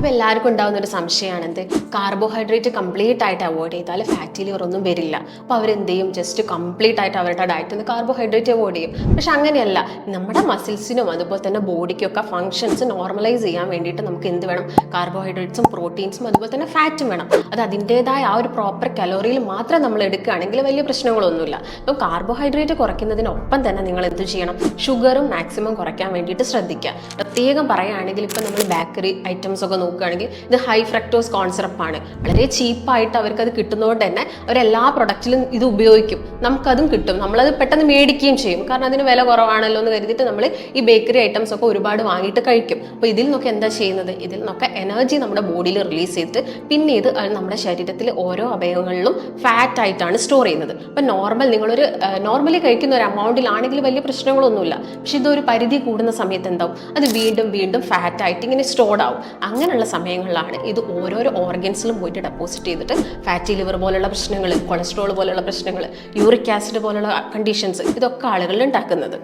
അപ്പോൾ എല്ലാവർക്കും ഉണ്ടാകുന്ന ഒരു സംശയമാണ്. എന്ത്? കാർബോഹൈഡ്രേറ്റ് കംപ്ലീറ്റ് ആയിട്ട് അവോയ്ഡ് ചെയ്താൽ ഫാറ്റി ലിവർ ഒന്നും വരില്ല. അപ്പോൾ അവരെന്ത് ചെയ്യും? ജസ്റ്റ് കംപ്ലീറ്റ് ആയിട്ട് അവരുടെ ഡയറ്റിൽ നിന്ന് കാർബോഹൈഡ്രേറ്റ് അവോയ്ഡ് ചെയ്യും. പക്ഷെ അങ്ങനെയല്ല. നമ്മുടെ മസിൽസിനും അതുപോലെ തന്നെ ബോഡിക്കൊക്കെ ഫങ്ഷൻസ് നോർമലൈസ് ചെയ്യാൻ വേണ്ടിയിട്ട് നമുക്ക് എന്ത് വേണം? കാർബോഹൈഡ്രേറ്റ്സും പ്രോട്ടീൻസും അതുപോലെ തന്നെ ഫാറ്റും വേണം. അത് അതിന്റെതായ ആ ഒരു പ്രോപ്പർ കലോറിയിൽ മാത്രം നമ്മൾ എടുക്കുകയാണെങ്കിൽ വലിയ പ്രശ്നങ്ങളൊന്നുമില്ല. അപ്പോൾ കാർബോഹൈഡ്രേറ്റ് കുറയ്ക്കുന്നതിനൊപ്പം തന്നെ നിങ്ങൾ എന്ത് ചെയ്യണം? ഷുഗറും മാക്സിമം കുറയ്ക്കാൻ വേണ്ടിയിട്ട് ശ്രദ്ധിക്കുക. പ്രത്യേകം പറയുകയാണെങ്കിൽ ഇപ്പം നമ്മൾ ബേക്കറി ഐറ്റംസ് ഒക്കെ നോക്കുകയാണെങ്കിൽ ഇത് ഹൈ ഫ്രക്ടോസ് കോൺസെപ്റ്റ് ആണ്. വളരെ ചീപ്പായിട്ട് അവർക്ക് അത് കിട്ടുന്നതുകൊണ്ട് തന്നെ അവരെല്ലാ പ്രൊഡക്റ്റിലും ഇത് ഉപയോഗിക്കും. നമുക്കതും കിട്ടും. നമ്മളത് പെട്ടെന്ന് മേടിക്കുകയും ചെയ്യും. കാരണം അതിന് വില കുറവാണല്ലോ എന്ന് കരുതിയിട്ട് നമ്മൾ ഈ ബേക്കറി ഐറ്റംസ് ഒക്കെ ഒരുപാട് വാങ്ങിയിട്ട് കഴിക്കും. അപ്പോൾ ഇതിൽ നിന്നൊക്കെ എന്താ ചെയ്യുന്നത്? ഇതിൽ നിന്നൊക്കെ എനർജി നമ്മുടെ ബോഡിയിൽ റിലീസ് ചെയ്തിട്ട് പിന്നെ ഇത് നമ്മുടെ ശരീരത്തിൽ ഓരോ അവയവങ്ങളിലും ഫാറ്റ് ആയിട്ടാണ് സ്റ്റോർ ചെയ്യുന്നത്. അപ്പം നോർമൽ നിങ്ങളൊരു നോർമലി കഴിക്കുന്ന ഒരു എമൗണ്ടിലാണെങ്കിൽ വലിയ പ്രശ്നങ്ങളൊന്നുമില്ല. പക്ഷെ ഇതൊരു പരിധി കൂടുന്ന സമയത്ത് എന്താവും? അത് വീണ്ടും വീണ്ടും ഫാറ്റ് ആയിട്ട് ഇങ്ങനെ സ്റ്റോർഡ് ആവും. അങ്ങനെയുള്ള സമയങ്ങളിലാണ് ഇത് ഓരോരോ ഓർഗൻസിലും പോയിട്ട് ഡെപ്പോസിറ്റ് ചെയ്തിട്ട് ഫാറ്റി ലിവർ പോലുള്ള പ്രശ്നങ്ങൾ കൊളസ്ട്രോൾ പോലുള്ള പ്രശ്നങ്ങൾ യൂറിക് ആസിഡ് പോലുള്ള കണ്ടീഷൻസ് ഇതൊക്കെ ആളുകളിൽ ഉണ്ടാക്കുന്നത്.